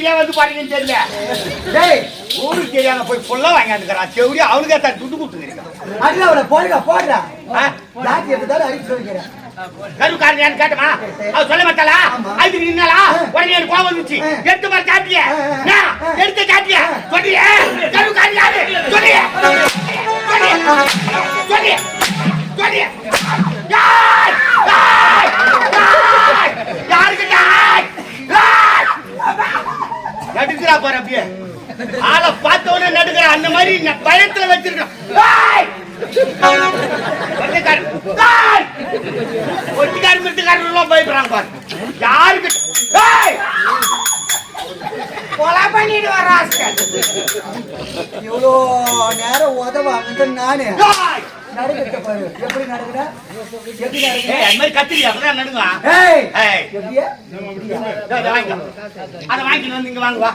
பிரியா வந்து பாருங்கன்னு தெரியல. டேய் ஊருக்கு தெரியாம போய் புல்ல வாங்கியாந்துக்கிறான் செவடி அவனுக்கே தான் துட்டு கொடுத்துருக்கான் போடுடா ஜாதி எடுத்தாலும் அடிச்சு சொல்லிக்கிறேன். கருக்காரன் கேட்டமா? அவ சொல்ல மாட்டாளா. அதுக்கு நின்னாளா? ஆ. உடனே எனக்கு கோவம் வந்துச்சு. எடுத்து மாதிரி காட்டிய எடுத்து காட்டிய சொல்லிய கருக்காரன் சொல்லிய நானு! நடுக்கிட்ட பாரு எப்படி நடுக்குற எப்படி நடுக்குற ஏய், அந்த மாதிரி கத்திரி அப்பதான் நடுங்க ஏய். ஏய். எப்படியா. அதை வந்து இங்க வாங்க வா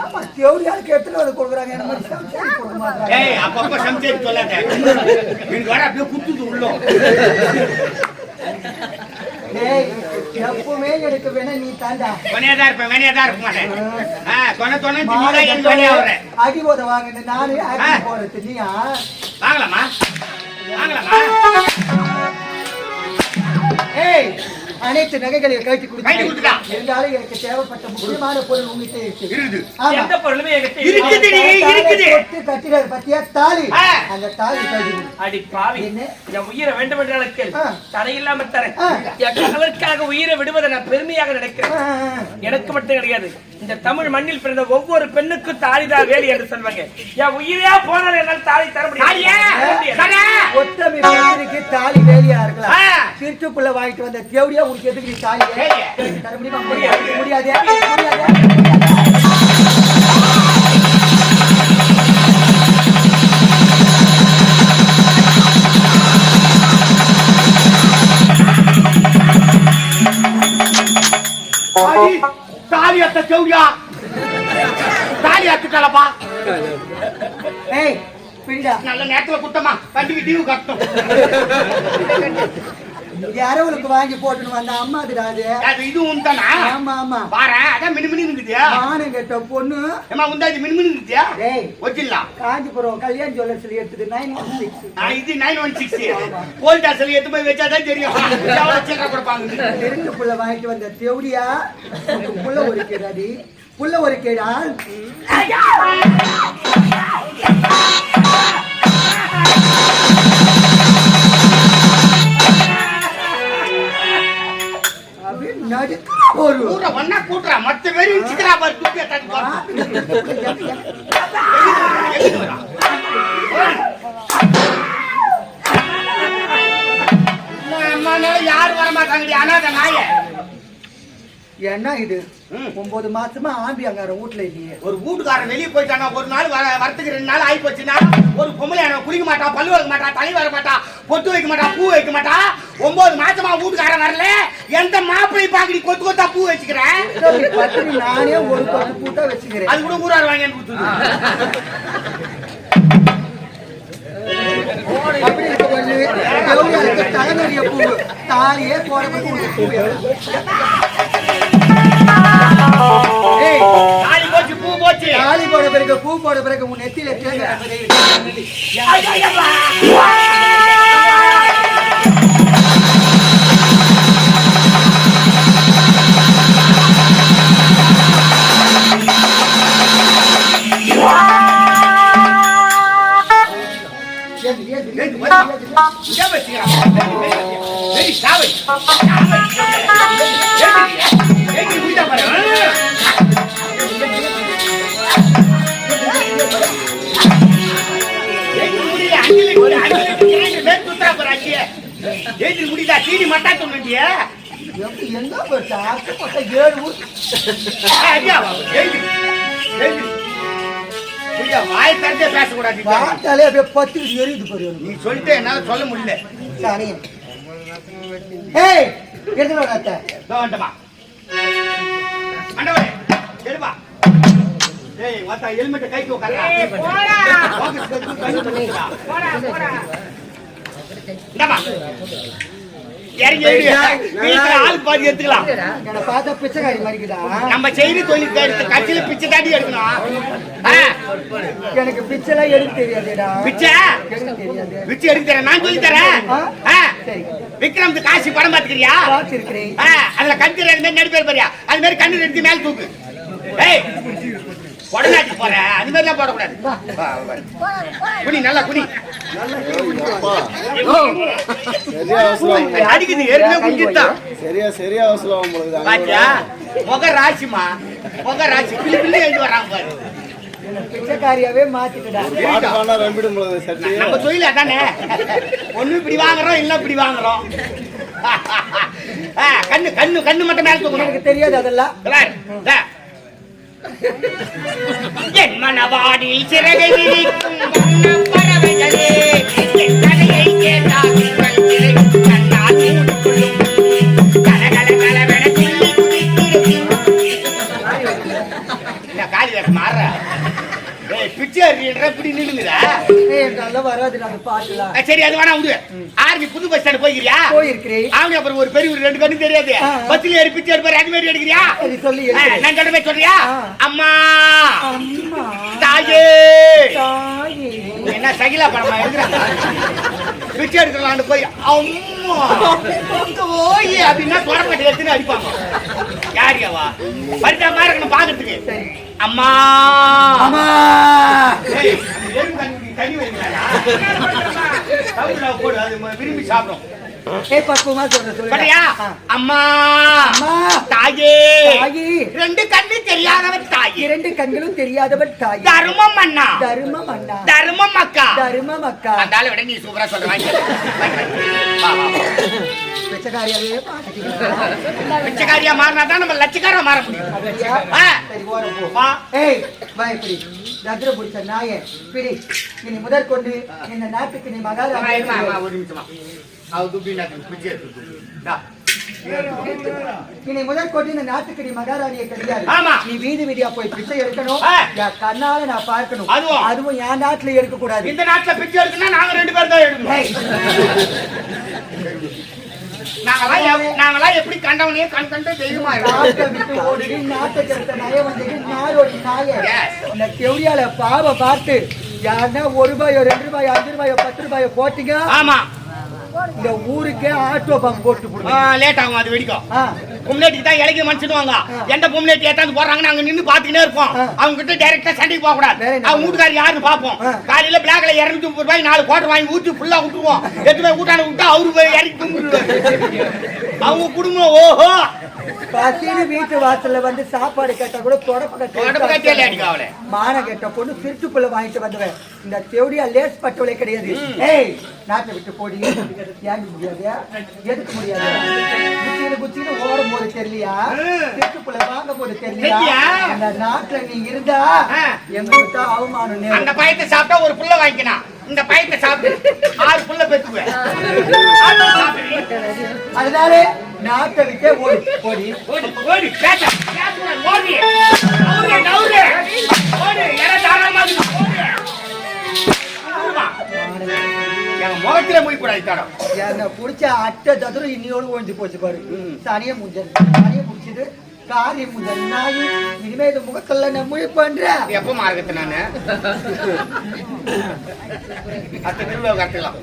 ஆமா தேவடியாளுக்கு எத்தனை வந்து கொடுக்குறாங்க? என்ன மாதிரி சமைச்சு கொடுக்க மாட்டாங்க ஏய் அப்பப்ப சமைச்சு சொல்லாத. எனக்கு வர அப்படியே குத்துது உள்ளோம் எப்பவுமே எனக்கு வேணா நீ தாண்டா. கொனையதான் இருப்பேன் வேணையதான் இருக்க மாட்டேன். வர்றேன் அடி போத வாங்கின நானே அடி போறது நீயா வாங்கலாமா? வாங்கலாமா? ஏய் அனைத்து நகைகளையும் கழட்டி. கொடுத்து இருந்தாலும் எனக்கு தேவைப்பட்ட முக்கியமான பொருள் உங்ககிட்ட இருக்கு இருக்குது ஆமா எந்த பொருளுமே என்கிட்ட இருக்குது நீ இருக்குது தொட்டு கட்டினாரு பத்தியா தாலி ஆ. அந்த தாலி கழட்டி கொடு. அடி பாவி என்ன? என் உயிரை வேண்டும் என்ற அளவுக்கு ஆ. தடையில்லாம தரேன் ஆ. என் கணவருக்காக உயிரை விடுவதை நான் பெருமையாக நினைக்கிறேன். எனக்கு மட்டும் கிடையாது இந்த தமிழ் மண்ணில் பிறந்த ஒவ்வொரு பெண்ணுக்கும் தாலிதான் வேலி என்று சொல்வாங்க என் உயிரே போனாலும் என்னால் தாலி தர? முடியாது. ஒத்தமை தாலி வேலியா இருக்கலாம் வாங்கிட்டு வந்த தேவடியா உனக்கு எதுக்கு நீ வேலியா? தர முடியுமா? முடியாது. முடியாது. தாலி அத்துட்டாலப்பா ஏய் நல்ல நேரத்துல குத்தமா. கண்டிக்கு டியூ கட்டணும். இரவுலுக்கு வாங்கி போட்டுன்னு வந்த அம்மா அதுடா அது இது உந்தானா? ஆமா ஆமா. பாரு அதான் மினு மினு இருக்குதியா? மானம் கெட்ட பொண்ணு. ஏமா உந்தாச்சு மினு மினு இருக்குதியா? டேய் வச்சிடலாம் காஞ்சிபுரம் கல்யாண் ஜுவல்லர்ஸ்ல எடுத்தது நைன் ஒன் சிக்ஸ் நான் இது நைன் ஒன் சிக்ஸ் கோல்ட் அசல் எடுத்து போய் வச்சாதான் தெரியும். எவ்வளவு சில்லறை கொடுப்பாங்க? திருட்டு புள்ள வாங்கிட்டு வந்த தேவடியா? புள்ள ஒரு கேடாடி புள்ள ஒரு கேடால் நடுக்க ஒரு கூட்டுற மொத்த பேரும் இடிச்சுக்கிறா பாரு தூக்கி தட்டி பாரு யாரும் வர மாட்டாங்கடி அனாத நாய என்ன இது. ஒன்பது மாசமா ஆம்பி அங்கார வீட்டுல இல்லையே. ஒரு வீட்டுக்காரன் வெளியே போயிட்டானா ஒரு நாள் வர வரத்துக்கு ரெண்டு நாள் ஆகி போச்சுன்னா ஒரு பொம்பளை குளிக்க மாட்டா பல்லு வைக்க மாட்டா தலை வர மாட்டா பொட்டு வைக்க மாட்டா பூ வைக்க மாட்டா. ஒன்பது மாசமா வீட்டுக்காரன் வரல. எந்த மாப்பிள்ளை பாக்கடி கொத்து கொத்தா பூ வச்சுக்கிறேன் நானே ஒரு பத்து பூட்டா வச்சுக்கிறேன். அது கூட ஊரார் வாங்கி தேவடியாளுக்கு தலைநறிய பூ தாலியே பூ போச்சு தாலி போட பிறகு பூ போட பிறகு உன் நெத்தியில சாவை. ஏய், முடியுதா? சீனி மட்டா சொன்னியே எங்க போச்சா? ஏழு வாய் திறந்தே பேசக்கூடாது. பார்த்தாலே அப்படியே பத்து எரியுது பாரு நீ சொல்லிட்டு என்னால சொல்ல முடியல. சாணி ஏய் எடுத்து இதோ வந்துட்டமா அண்டவரே எடுப்பா ஏய் மத்த ஹெல்மெட் கைக்கு உட்காரா ஏய், போடா. போடா போடா. நம்ம செய்தி தொழில் கட்சியில பிச்சை தாண்டி எடுக்கணும். எனக்கு பிச்சைலாம் எடுக்க தெரியாதுடா. பிச்சை? எடுக்க பிச்சை எடுத்து தரேன் நான் சொல்லி தரேன். விக்ரம் காசி படம் ஆ, அதுல கண் தெரியாத மாதிரி நடிப்பேர் பாரியா? அது மாதிரி கண்ணு எடுத்து மேல தூக்கு. ஏய். உடனாட்டி போற. அது மாதிரி எல்லாம் போடக்கூடாது. வா, வா, வா. குனி நல்லா அவசரம் அடிக்குது ஏற்கனவே குஞ்சித்தான் சரியா சரியா அவசரம் உங்களுக்கு. பாத்தியா? முக ராசிமா முக ராசி பிள்ளை பிள்ளை எழுதி வராங்க பாரு. பிச்சைக்காரியாவே சட்டி. நம்ம தொழில் அதானே? ஒண்ணு இப்படி வாங்குறோம் இல்ல இப்படி வாங்குறோம். ஆ, கண்ணு கண்ணு கண்ணு மட்டும் மேல எனக்கு தெரியாது அதெல்லாம். என் மனவாடில் சிறகை விரிக்கும் பறவைகளே, என் கதையை கேட்டால் கண்ணால் மூடிக்கொள்ளும். கலகல கலவென அறியன்ற இப்படி நல்லா வராது சரி அது வேணா விடு ஆர்மி புது பஸ் ஸ்டாண்ட் போய்க்கிறியா? போயிருக்கிறேன். அவங்க அப்புறம் ஒரு பெரிய ஒரு ரெண்டு கண்ணு தெரியாது. பஸ்ல ஏறி பிச்சை எடுப்பாரு அது மாதிரி எடுக்கிறியா? சரி சொல்லி. நான் சொல்றமே சொல்றியா. அம்மா. தாயே. என்ன சகிலா படமா எடுக்கிறாங்க? பிச்சை எடுக்கலான்னு போய் அம்மா. போய் அப்படின்னா தொடப்பட்டு எடுத்துன்னு அடிப்பாங்க. யாரியாவா பரிதாபமா இருக்கணும் பாக்குறதுக்கு. சரி. அம்மா. அம்மா. விரும்பி சாப்பிடும். அம்மா. அம்மா. தாயே. ரெண்டு கண்ணு தெரியாதவன் தாயே இரண்டு கண்களும் தெரியாதவன் தாய். தர்மம் அண்ணா. தர்மம் அண்ணா. தர்மம் அக்கா. தர்மம் அக்கா. அந்த விட நீ சூப்பரா சொல்ற. பிச்சைக்காரியாவே பிச்சைக்காரியா மாறினா தான் நம்ம லட்சக்காரா மாற முடியும். தத்ர பிடிச்ச நாயே பிடி. இனி முதற்கொண்டு இந்த நாட்டுக்கு நீ மகாராஜா ஒரு நிமிஷமா அவ துப்பி நான் பிச்சை எடுத்து துப்பி. இந்தா. இனி முதற்கொண்டு இந்த நாட்டுக்கு நீ மகாராணியை கிடையாது ஆமா. நீ வீதி வீதியா போய் பிச்சை எடுக்கணும். என் கண்ணால நான் பார்க்கணும் அதுவும். என் நாட்டுல எடுக்க கூடாது இந்த நாட்டுல பிச்சை எடுக்கணும்னா நாங்க ரெண்டு பேரும் தான் எடுக்கணும் எப்- நாங்கெல்லாம் எப்படி கண்டவனையே கண் கண்டு தெய்வமா. இந்த கெவுடியால பாவ பார்த்து யாருன்னா ஒரு ரூபாயோ ரெண்டு ரூபாயோ அஞ்சு ரூபாயோ பத்து ரூபாயோ போட்டீங்க ஆமா இந்த ஊருக்கே ஆட்டோ பம்ப் போட்டு லேட் ஆகும் அது வெடிக்கும். ஆ, பொம்லேட்டுக்கு தான் இலக்கிய மனுஷனுவாங்க. எந்த பொம்லேட்டு ஏத்தாந்து போறாங்க நாங்க நின்னு பாத்துக்கிட்டே இருப்போம். அவங்க கிட்ட டைரக்டா சண்டைக்கு போக கூடாது. அவங்க வீட்டுக்காரர் யாருன்னு பாப்போம். காலையில பிளாக்ல இருநூத்தி முப்பது ரூபாய் நாலு கோட்டை வாங்கி ஊத்தி ஃபுல்லா விட்டுருவோம் எட்டு போய் ஊட்டான விட்டா அவரு போய் இறக்கி அவங்க குடும்பம் ஓஹோ. பசின்னு வீட்டு வாசல்ல வந்து சாப்பாடு கேட்டா கூட தொடப்பு மான கெட்ட பொண்ணு திருட்டு புள்ள வாங்கிட்டு வந்துவேன் இந்த தேவடியா லேஸ் பட்டவளே கிடையாது. ஏய் நாட்டை விட்டு போடி. ஏன் முடியாது? எதுக்கு முடியாது? குச்சின்னு போது தெரியலையா புள்ள வாங்க போது தெரியலையா? அந்த நாட்டுல நீ இருந்தா. எங்களுக்கு அவமானம் அந்த. பயத்தை சாப்பிட்டா ஒரு புள்ள வாங்கிக்கலாம் இந்த பயத்தை சாப்பிட்டு ஆறு புள்ள பெத்துக்குவேன். அதனால நாட்டை விட்டே ஓடி போடி ஓடி ஓடி பேச ஓடி நவுரு நவுரு ஓடி எற தாராளமா இருக்கு. ஓடு. எங்க முகத்திலே போய் தடம் என்னை புடிச்ச அட்டை ததுரம் இன்னியோடு ஒழிஞ்சு போச்சு பாரு. சனிய முடிஞ்சது சனிய முடிச்சது காரியம் முதல் நாய் இனிமே இது முகத்துல நான் முழி பண்ற? எப்ப மார்க்கத்து நானு? அத்த திருவிழா கட்டுக்கலாம்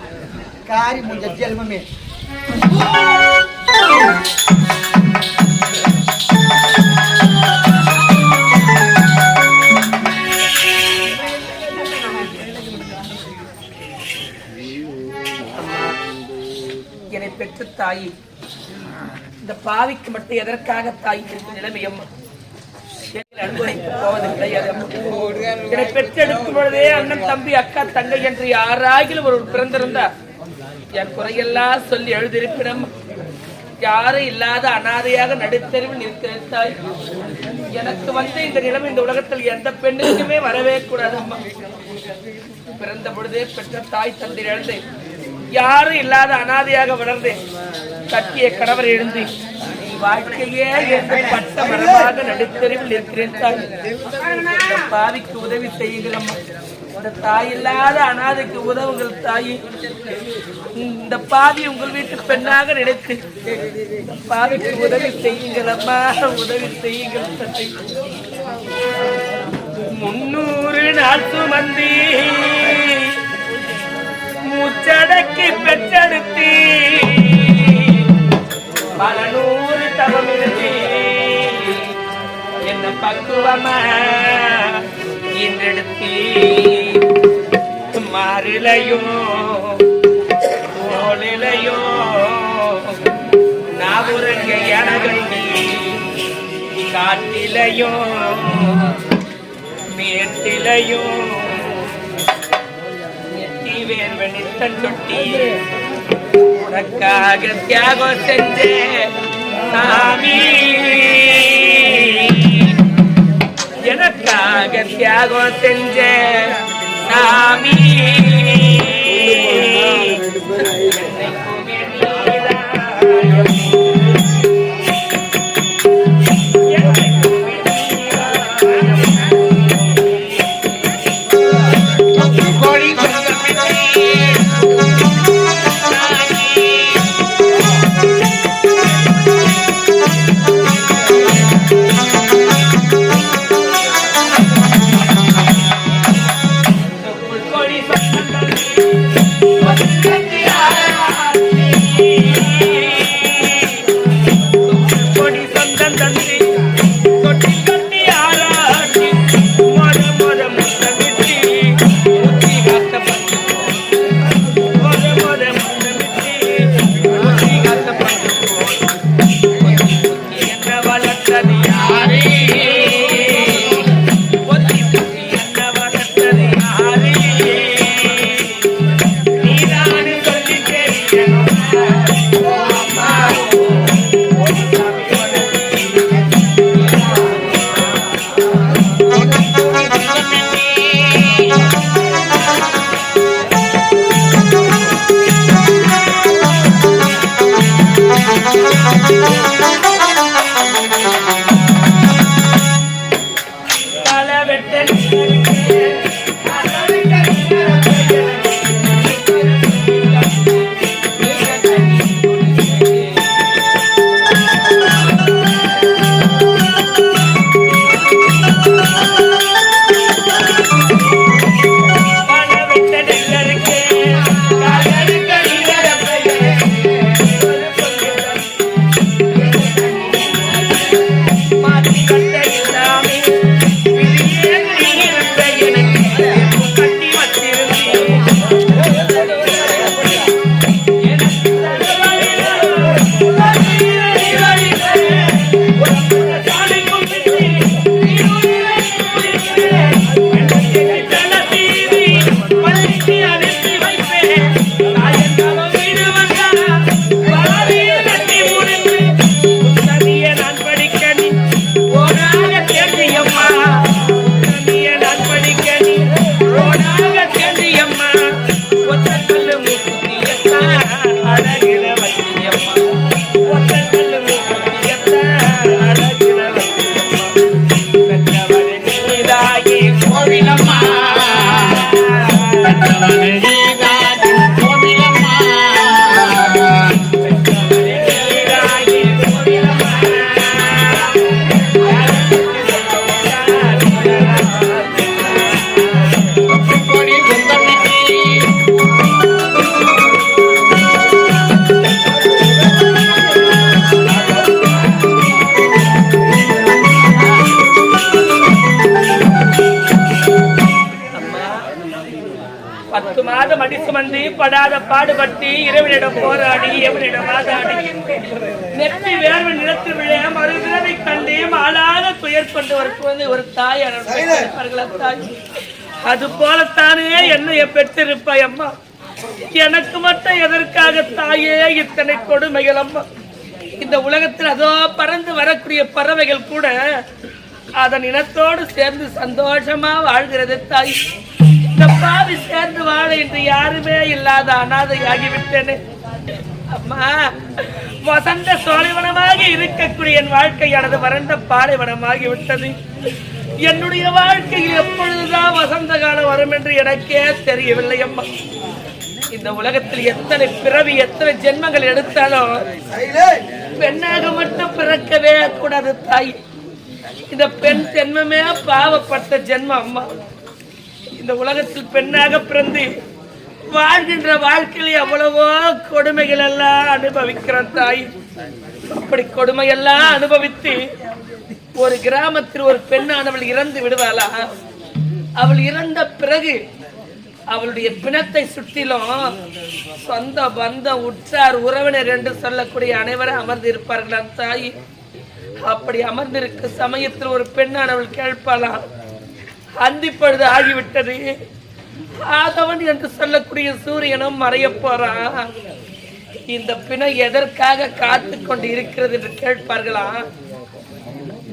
காரி முஞ்ச ஜெல்மமே என்னை பெற்ற தாயி. இந்த பாவிக்கு மட்டும் எதற்காக தாய் இருக்கும் நிலைமை அம்மா என்னை போவது கிடையாது என்னை பெற்றெடுக்கும் பொழுதே அண்ணன் தம்பி அக்கா தங்கை என்று யாராகிலும் ஒரு பிறந்திருந்தா என் குறையெல்லாம் சொல்லி எழுதியிருப்பிடம் யாரும் இல்லாத அனாதையாக நடுத்தெருவில் நிற்கிறேன் தாய். எனக்கு வந்து இந்த நிலைமை இந்த உலகத்தில் எந்த பெண்ணுக்குமே வரவே கூடாது அம்மா. பிறந்த பொழுதே பெற்ற தாய் தந்தை எழுந்தேன் யாரும் இல்லாத அனாதையாக வளர்ந்தேன் கட்டிய கணவர் எழுந்து வாழ்க்கையே என்று பட்ட மரமாக நடுத்தெருவில் இருக்கிறேன் தாய். உதவி செய்யுங்கள் தாயில்லாத இந்த தாய் இல்லாத அனாதைக்கு உதவுங்கள் தாய். இந்த பாவி உங்கள் வீட்டு பெண்ணாக நினைத்து பாவிக்கு உதவி செய்யுங்கள் அம்மா. உதவி செய்யுங்கள் தந்தை. முன்னூறு நாள் மந்தி மூச்சடக்கி பெற்றெடுத்தி. பல நூறு தவம் இருந்து என்ன பக்குவமா இன்றெடுத்தி. மாறிலையோ தோளிலையோ நாவுரங்க எனகண்டி காட்டிலையோ மேட்டிலையோ நெத்தி கட்டன் தொட்டி உனக்காக தியாகம் செஞ்சேன் சாமி. எனக்காக தியாகம் செஞ்சேன் சாமி. படாத பாடுபட்டு இறைவனிடம் போராடி எவனிடம் வாதாடி நெற்றி வேர்வை நிலத்தில் விழ மறுபிறவை கண்டு மாளாத துயர் கொண்டு ஒரு குழந்தை ஒரு தாய் அனுப்புகிறார்களா தாய் அது போலத்தானே என்னைய பெற்றிருப்பாய் அம்மா. எனக்கு மட்டும் எதற்காக தாயே இத்தனை கொடுமைகள் அம்மா? இந்த உலகத்தில் அதோ பறந்து வரக்கூடிய பறவைகள் கூட அதன் இனத்தோடு சேர்ந்து சந்தோஷமா வாழ்கிறது தாய் இந்த பாவி சேர்ந்து வாழ இன்று யாருமே இல்லாத அனாதையாகிவிட்டேனே. அம்மா வசந்த சோலைவனமாக இருக்கக்கூடிய என் வாழ்க்கையானது வறண்ட பாலைவனமாகி விட்டது. என்னுடைய வாழ்க்கையில் எப்பொழுதுதான் வசந்த காலம் வரும் என்று எனக்கே தெரியவில்லை அம்மா. இந்த உலகத்தில் எத்தனை பிறவி எத்தனை ஜென்மங்கள் எடுத்தாலும் பெண்ணாக மட்டும் பிறக்கவே கூடாது தாய். இந்த பெண் ஜென்மமே பாவப்பட்ட ஜென்மம் அம்மா. இந்த உலகத்தில் பெண்ணாக பிறந்து வாழ்கின்ற வாழ்க்கையில் எவ்வளவோ கொடுமைகள் எல்லாம் அனுபவிக்கிற தாய். அப்படி கொடுமையெல்லாம் அனுபவித்து ஒரு கிராமத்தில் ஒரு பெண்ணானவள் இறந்து விடுவாளா? அவள் இறந்த பிறகு அவளுடைய பிணத்தை சுற்றிலும் சொந்த பந்தம் உற்றார் உறவினர் என்று சொல்லக்கூடிய அனைவரும் அமர்ந்து அந்த தாய். அப்படி அமர்ந்திருக்க சமயத்தில் ஒரு பெண்ணானவள் கேட்பாளாம் அந்திப்பழுது ஆகிவிட்டது. ஆதவன் என்று சொல்லக்கூடிய சூரியனும் மறைய போறான் இந்த பிணை எதற்காக காத்து கொண்டு இருக்கிறது என்று கேட்பார்களா?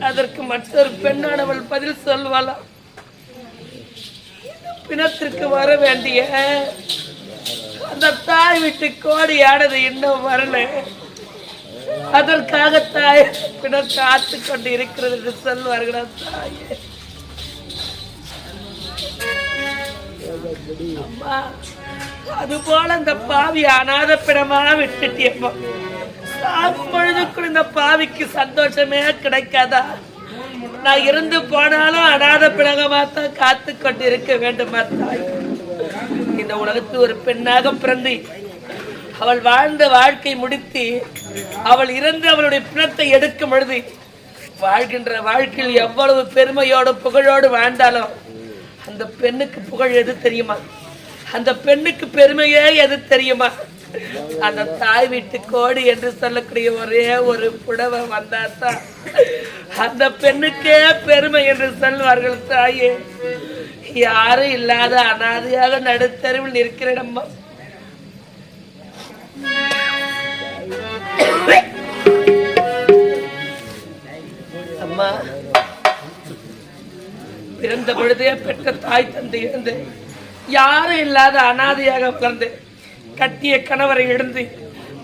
அதற்கு மற்றொரு பெண்ணானவள் பதில் சொல்வாளா? பிணத்திற்கு வர வேண்டிய அந்த தாய் விட்டு கோடி ஆனது இன்னும் வரல. அதற்காக தாய் பிணம் காத்து கொண்டு இருக்கிறது என்று சொல்வார்களா தாயே? அம்மா அது போல இந்த பாவி அநாத பிணமா விட்டுட்டியம்மா சாகும் பொழுதுக்குள் இந்த பாவிக்கு சந்தோஷமே கிடைக்காதா? நான் இருந்து போனாலும் அநாத பிணகமா தான் காத்து கொண்டு இருக்க வேண்டுமா தாய்? இந்த உலகத்து ஒரு பெண்ணாக பிறந்து அவள் வாழ்ந்த வாழ்க்கை முடித்து அவள் இறந்து அவளுடைய பிணத்தை எடுக்கும் பொழுது வாழ்கின்ற வாழ்க்கையில் எவ்வளவு பெருமையோடு புகழோடு வாழ்ந்தாலும் அந்த பெண்ணுக்கு புகழ் எது தெரியுமா? அந்த பெண்ணுக்கு பெருமையே எது தெரியுமா? அந்த தாய் வீட்டு கோடி என்று சொல்லக்கூடிய ஒரே ஒரு புடவை வந்தாதான் அந்த பெண்ணுக்கே பெருமை என்று சொல்வார்கள் தாயே. யாரும் இல்லாத அனாதையாக நடுத்தருவில் நிற்கிறேனம்மா அம்மா பிறந்த பொழுதே பெற்ற தாய் தந்தை இருந்து யாரும் இல்லாத அனாதையாக வளர்ந்து கட்டிய கணவரை இழந்து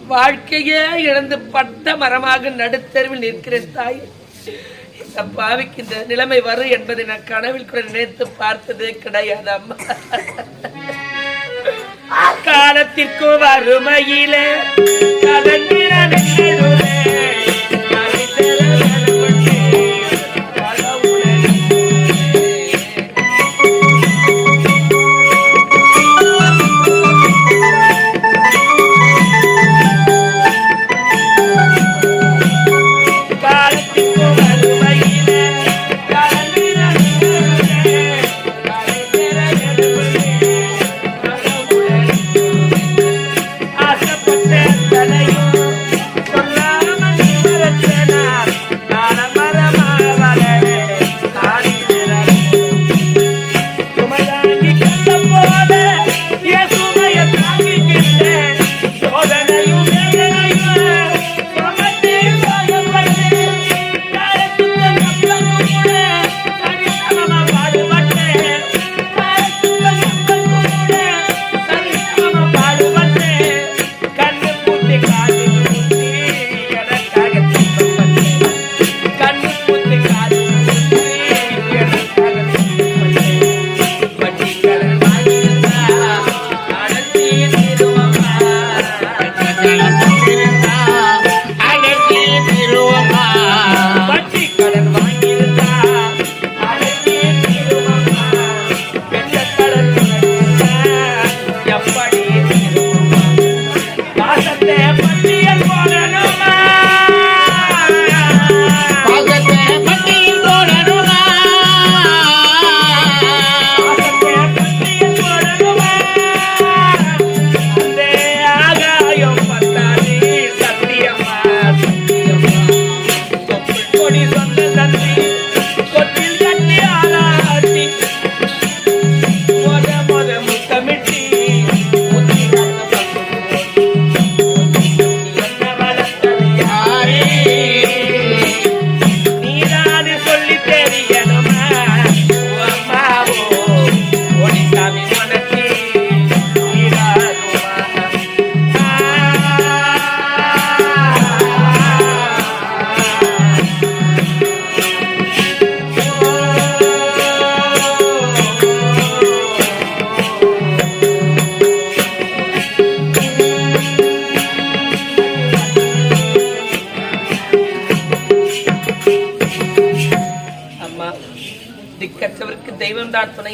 வாழ்க்கையே இழந்து பட்ட மரமாக நடுத்தருவில் நிற்கிறேன் தாய். இந்த பாவிக்கு இந்த நிலைமை வரும் என்பதை நான் கனவில் கூட நினைத்து பார்த்ததே கிடையாது அம்மா. காலத்திற்கு வறுமையிலே கலந்திர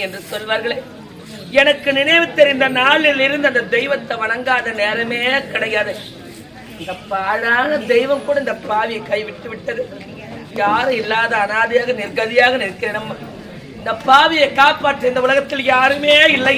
என்று சொல்வார்களே. எனக்கு நினைவு தெரிந்த நாளில் இருந்து அந்த தெய்வத்தை வணங்காத நேரமே கிடையாது. இந்த பாழான தெய்வம் கூட இந்த பாவியை கைவிட்டு விட்டது. யாரும் இல்லாத அனாதையாக நிர்கதியாக நிற்கிறேன் நம்ம இந்த பாவியை காப்பாற்ற இந்த உலகத்தில் யாருமே இல்லை